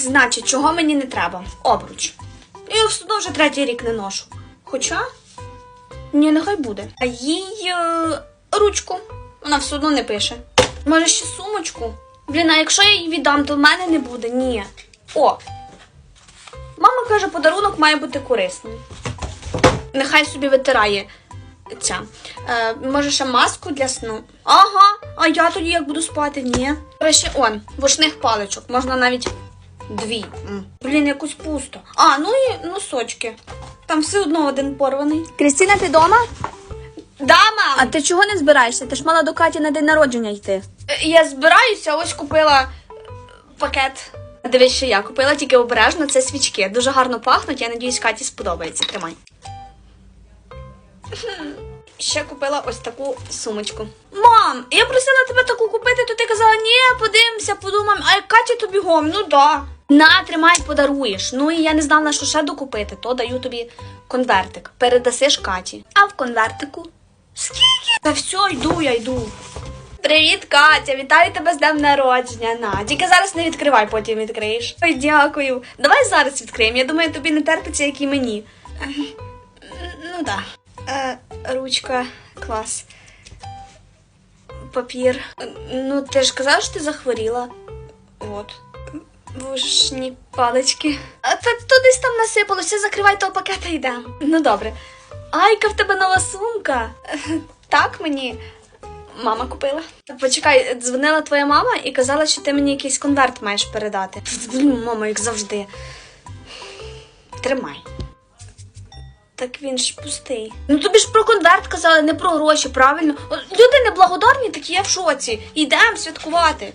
значить, чого мені не треба? Обруч. Я все одно вже третій рік не ношу. Хоча. Ні, нехай буде. А їй е, ручку. Вона все одно не пише. Може, ще сумочку? Блін, а якщо я її віддам, то в мене не буде. Ні. О. Мама каже, подарунок має бути корисним. Нехай собі витирає ця. Е, може, ще маску для сну. Ага, а я тоді як буду спати? Ні. Краще он, вушних паличок. Можна навіть дві. М. Блін, якось пусто. А, ну і носочки. Там все одно один порваний. Крістіна, ти вдома? Да, мам. А ти чого не збираєшся? Ти ж мала до Каті на день народження йти. Е, Я збираюся, ось купила е, пакет. Дивись, що я купила тільки обережно, це свічки. Дуже гарно пахнуть, я надіюсь, Каті сподобається. Тримай. Ще купила ось таку сумочку. Мам, я просила тебе таку купити, то ти казала, ні, подивимося, подумаємо, а як Каті то бігом, ну да. На, тримай, подаруєш. Ну і я не знала, що ще докупити, то даю тобі конвертик. Передасиш Каті. А в конвертику скільки? Та все, йду, я йду. Привіт, Катя! Вітаю тебе з днем народження. На, тільки зараз не відкривай, потім відкриєш. Ой, дякую. Давай зараз відкриємо. Я думаю, тобі не терпиться, як і мені. Е, Ну да. Е, ручка, клас. Папір. Е, Ну, ти ж казав, що ти захворіла. От. Вушні палички. А та то десь там насипалося, закривай того пакета і йдемо. Ну добре. Айка, в тебе нова сумка. Так мені. Мама купила. Почекай, дзвонила твоя мама і казала, що ти мені якийсь конверт маєш передати. Мама, як завжди. Тримай. Так він ж пустий. Ну тобі ж про конверт казали, не про гроші, правильно? Люди неблагодарні, такі я в шоці. Йдемо святкувати.